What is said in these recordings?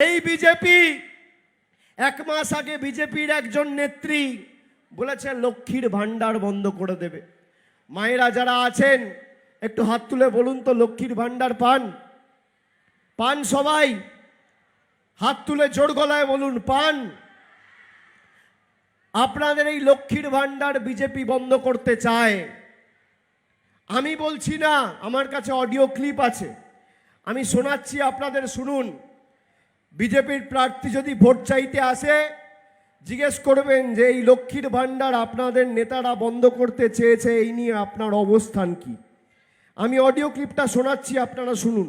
এই বিজেপি, এক মাস আগে বিজেপির একজন নেত্রী বলেছে, লক্ষ্মীর ভান্ডার বন্ধ করে দেবে। মায়েরা যারা আছেন, একটু হাত তুলে বলুন তো, লক্ষ্মীর ভান্ডার পান? পান সবাই? হাত তুলে জোর গলায় বলুন, পান? আপনাদের এই লক্ষ্মীর ভান্ডার বিজেপি বন্ধ করতে চায়? আমি বলছি না, আমার কাছে অডিও ক্লিপ আছে। আমি শোনাচ্ছি, আপনাদের শুনুন। বিজেপির প্রার্থী যদি ভোট চাইতে আসে, জিজ্ঞেস করবেন যে এই লক্ষ্মীর ভাণ্ডার আপনাদের নেতারা বন্ধ করতে চেয়েছে, এই নিয়ে আপনার অবস্থান কি? আমি অডিও ক্লিপটা শোনাচ্ছি, আপনারা শুনুন।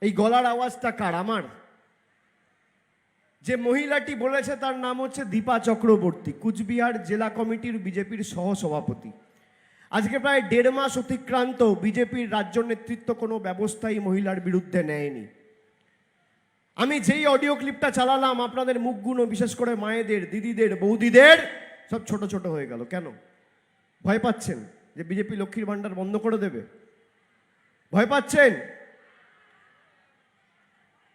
এই গলার আওয়াজটা কার? আমার। যে মহিলাটি বলেছে তার নাম হচ্ছে দীপা চক্রবর্তী, কুচবিহার জেলা কমিটির বিজেপির সহসভাপতি। আজকে প্রায় দেড় মাস অতিক্রান্ত বিজেপির রাজ্য নেতৃত্ব কোনো ব্যবস্থাই মহিলার বিরুদ্ধে নেয়নি। আমি যেই অডিও ক্লিপটা চালালাম, আপনাদের মুখগুলো বিশেষ করে মায়েদের, দিদিদের, বৌদিদের, সব ছোট ছোট হয়ে গেল। কেন? ভয় পাচ্ছেন যে বিজেপি লক্ষ্মীর ভাণ্ডার বন্ধ করে দেবে? ভয় পাচ্ছেন?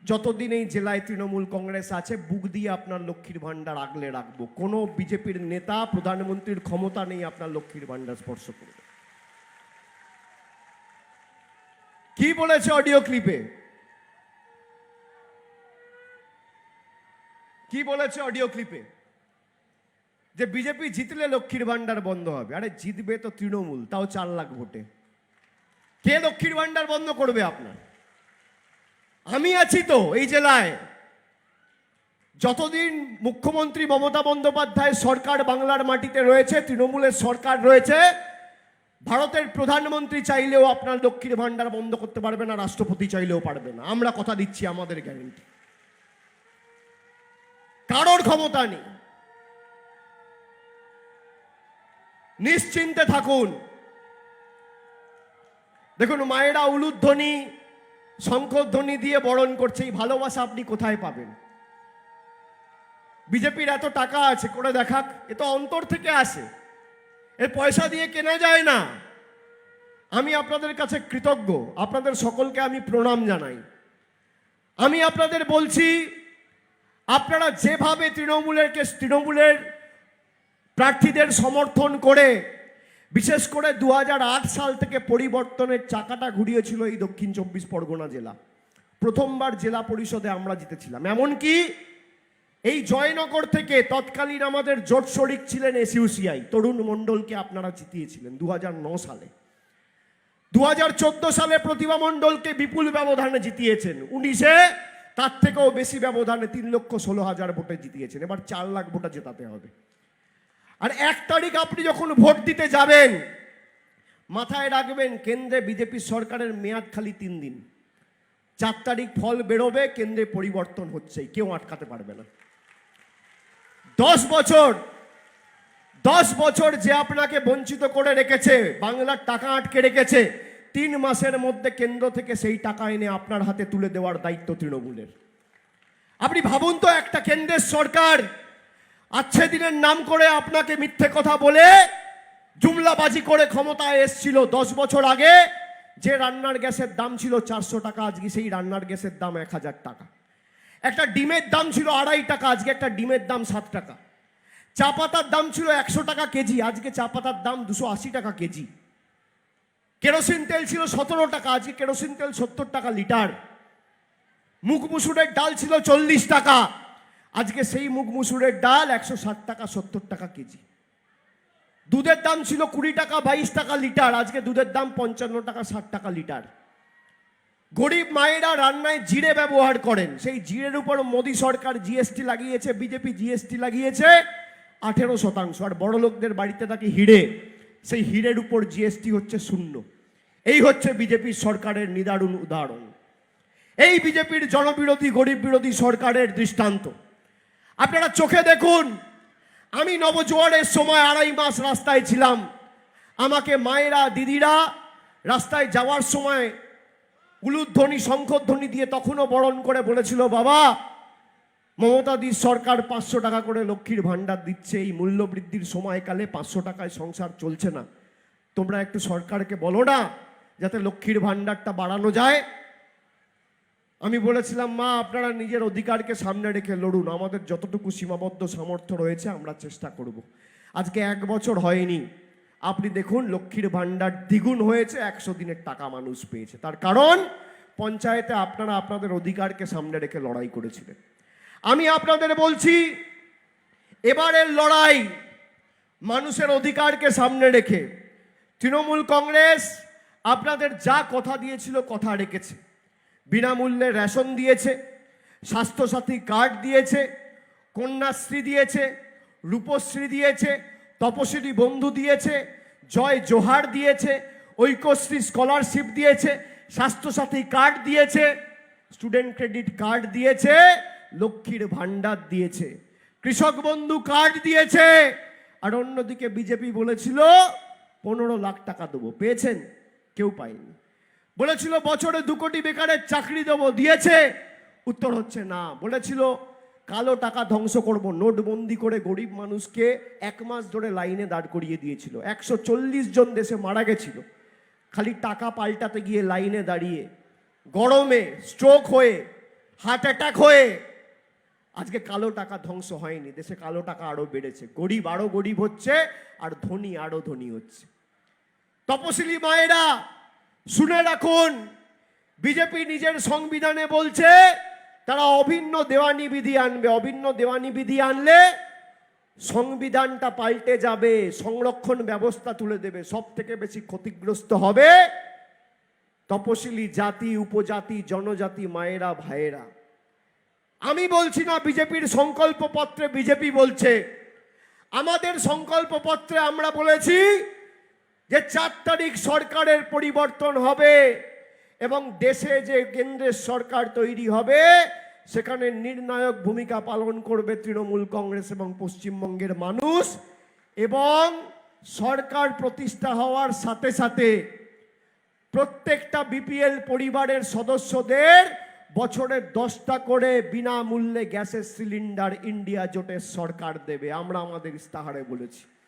যতদিন এই জেলায় তৃণমূল কংগ্রেস আছে, বুক দিয়ে আপনার লক্ষ্মীর ভাণ্ডার আগলে রাখব। কোনো বিজেপির নেতা, প্রধানমন্ত্রীর ক্ষমতা নেই আপনার লক্ষ্মীর ভাণ্ডার স্পর্শ করবে কি বলেছে অডিও ক্লিপে? কি বলেছে অডিও ক্লিপে? যে বিজেপি জিতলে লক্ষ্মীর ভাণ্ডার বন্ধ হবে। আরে জিতবে তো তৃণমূল, তাও চার লাখ ভোটে। কে লক্ষ্মীর ভাণ্ডার বন্ধ করবে আপনার? আমি আছি তো এই জেলায়। যতদিন মুখ্যমন্ত্রী মমতা বন্দ্যোপাধ্যায় সরকার বাংলার মাটিতে রয়েছে, তৃণমূলের সরকার রয়েছে, ভারতের প্রধানমন্ত্রী চাইলেও আপনার লক্ষ্মীর ভাণ্ডার বন্ধ করতে পারবে না, রাষ্ট্রপতি চাইলেও পারবে না। আমরা কথা দিচ্ছি আমাদের গ্যারেন্টি কারোর ক্ষমতা নেই। নিশ্চিন্তে থাকুন। দেখুন, মায়েরা উলুধ্বনি শঙ্খধ্বনি দিয়ে বরণ করছে, এই ভালোবাসা আপনি কোথায় পাবেন? বিজেপির এত টাকা আছে, করে দেখাক, এ তো অন্তর থেকে আসে। এর পয়সা দিয়ে কেনা যায় না। আমি আপনাদের কাছে কৃতজ্ঞ, আপনাদের সকলকে আমি প্রণাম জানাই। আমি আপনাদের বলছি, আপনারা যেভাবে তৃণমূলের তৃণমূলের প্রার্থীদের সমর্থন করে বিশেষ করে দু হাজার আট সাল থেকে পরিবর্তনের চাকাটা ঘুরিয়েছিল এই দক্ষিণ চব্বিশ পরগনা জেলা। প্রথমবার জেলা পরিষদে আমরা জিতেছিলাম। এমনকি এই জয়নগর থেকে তৎকালীন আমাদের জোট শরিক ছিলেন এসইউসিআই তরুণ মণ্ডলকে আপনারা জিতিয়েছিলেন দু সালে। দু হাজার চোদ্দ সালে প্রতিভা মণ্ডলকে বিপুল ব্যবধানে জিতিয়েছেন। উনিশে তার থেকেও বেশি ব্যবধানে তিন লক্ষ ষোলো হাজার ভোটে জিতিয়েছেন। এবার চার লাখ ভোটে জেতাতে হবে। আর এক তারিখ আপনি যখন ভোট দিতে যাবেন, মাথায় রাখবেন কেন্দ্রে বিজেপি সরকারের মেয়াদ খালি তিন দিন। চার তারিখ ফল বেরোবে, কেন্দ্রে পরিবর্তন হচ্ছে, কেউ আটকাতে পারবে না। দশ বছর দশ বছর যে আপনাকে বঞ্চিত করে রেখেছে, বাংলার টাকা আটকে রেখেছে, তিন মাসের মধ্যে কেন্দ্র থেকে সেই টাকা এনে আপনার হাতে তুলে দেওয়ার দায়িত্ব তৃণমূলের। আপনি ভাবুন তো একটা কেন্দ্রের সরকার আচ্ছে, দিনের নাম করে আপনাকে মিথ্যে কথা বলে জুমলাবাজি করে ক্ষমতায় এসছিল দশ বছর আগে। যে রান্নার গ্যাসের দাম ছিল চারশো টাকা, আজকে সেই রান্নার গ্যাসের দাম এক হাজার টাকা। একটা ডিমের দাম ছিল আড়াই টাকা, আজকে একটা ডিমের দাম সাত টাকা। চা পাতার দাম ছিল একশো টাকা কেজি, আজকে চা পাতার দাম দুশো আশি টাকা কেজি। কেরোসিন তেল ছিল সতেরো টাকা, আজকে কেরোসিন তেল সত্তর টাকা লিটার। মুখ মুসুরের ডাল ছিল চল্লিশ টাকা। আজকে সেই মুগ মুসুরের ডাল একশো ষাট টাকা, সত্তর টাকা কেজি। দুধের দাম ছিল কুড়ি টাকা, বাইশ টাকা লিটার, আজকে দুধের দাম পঞ্চান্ন টাকা, ষাট টাকা লিটার। গরিব মায়েরা রান্নায় জিরে ব্যবহার করেন। সেই জিরের উপর মোদী সরকার জিএসটি লাগিয়েছে, বিজেপি জিএসটি লাগিয়েছে, আঠেরো শতাংশ। আর বড় লোকদের বাড়িতে থাকে হিরে সেই হিরের উপর জিএসটি হচ্ছে শূন্য। এই হচ্ছে বিজেপির সরকারের নিদারুণ উদাহরণ। এই বিজেপির জনবিরোধী, গরিব বিরোধী সরকারের দৃষ্টান্ত। আপনারা চোখে দেখুন, আমি নবজোয়ারের সময় আড়াই মাস রাস্তায় ছিলাম। আমাকে মায়েরা, দিদিরা রাস্তায় যাওয়ার সময় উলুধ্বনি, শঙ্খধ্বনি দিয়ে তখনও বরণ করে বলেছিল, বাবা মমতাদির সরকার পাঁচশো টাকা করে লক্ষ্মীর ভাণ্ডার দিচ্ছে, এই মূল্য বৃদ্ধির সময়কালে পাঁচশো টাকায় সংসার চলছে না। তোমরা একটু সরকারকে বলো না, যাতে লক্ষ্মীর ভাণ্ডারটা বাড়ানো যায়। আমি বলেছিলাম, মা, আপনারা নিজের অধিকারকে সামনে রেখে লড়ুন। আমাদের যতটুকু সীমাবদ্ধ সামর্থ্য রয়েছে, আমরা চেষ্টা করব। আজকে এক বছর হয়নি। আপনি দেখুন, লক্ষ্মীর ভাণ্ডার দ্বিগুণ হয়েছে, একশো দিনের টাকা মানুষ পেয়েছে। তার কারণ, পঞ্চায়েতে আপনারা আপনাদের অধিকারকে সামনে রেখে লড়াই করেছিলেন। আমি আপনাদের বলছি, এবারের লড়াই মানুষের অধিকারকে সামনে রেখে, তৃণমূল কংগ্রেস আপনাদের যা কথা দিয়েছিল, কথা রেখেছে। বিনামূল্যে রেশন দিয়েছে, স্বাস্থ্যসাথী কার্ড দিয়েছে, কন্যাশ্রী দিয়েছে, রূপশ্রী দিয়েছে তপশ্রী বন্ধু দিয়েছে, জয় জোহার দিয়েছে, ঐক্যশ্রী স্কলারশিপ দিয়েছে, স্বাস্থ্যসাথী কার্ড দিয়েছে, স্টুডেন্ট ক্রেডিট কার্ড দিয়েছে, লক্ষ্মীর ভাণ্ডার দিয়েছে, কৃষক বন্ধু কার্ড দিয়েছে। আর অন্যদিকে বিজেপি বলেছিল, পনেরো লাখ টাকা দেবো। পেয়েছেন? কেউ পায়নি। বলেছিল, বছরে দু কোটি বেকারের চাকরি দেবো। দিয়েছে, উত্তর হচ্ছে না। বলেছিল, কালো টাকা ধ্বংস করব। নোটবন্দি করে গরিব মানুষকে এক মাস ধরে লাইনে দাঁড় করিয়ে দিয়েছিল। একশো চল্লিশ জন দেশে মারা গেছিল। খালি টাকা পাল্টাতে গিয়ে লাইনে দাঁড়িয়ে, গরমে স্ট্রোক হয়ে হার্ট অ্যাটাক হয়ে, আজকে কালো টাকা ধ্বংস হয়নি। দেশে কালো টাকা আরও বেড়েছে। গরিব আরও গরিব হচ্ছে, আর ধনী আরও ধনী হচ্ছে। তপশিলি মায়েরা শুনে রাখুন, বিজেপি নিজের সংবিধানে বলছে, তারা অভিন্ন দেওয়ানি বিধি আনবে। অভিন্ন দেওয়ানি বিধি আনলে সংবিধানটা পাল্টে যাবে, সংরক্ষণ ব্যবস্থা তুলে দেবে। সব থেকে বেশি ক্ষতিগ্রস্ত হবে তপশিলি জাতি, উপজাতি, জনজাতি, মায়েরা, ভাইয়েরা। আমি বলছি না বিজেপির সংকল্প পত্রে বিজেপি বলছে। আমাদের সংকল্প পত্রে আমরা বলেছি যে চার তারিখ সরকারের পরিবর্তন হবে এবং দেশে যে কেন্দ্রের সরকার তৈরি হবে, সেখানে নির্ণায়ক ভূমিকা পালন করবে তৃণমূল কংগ্রেস এবং পশ্চিমবঙ্গের মানুষ এবং সরকার প্রতিষ্ঠা হওয়ার সাথে সাথে প্রত্যেকটা বিপিএল পরিবারের সদস্যদের বছরে দশটা করে বিনামূল্যে গ্যাসের সিলিন্ডার ইন্ডিয়া জোটের সরকার দেবে। আমরা আমাদের ইস্তাহারে বলেছি।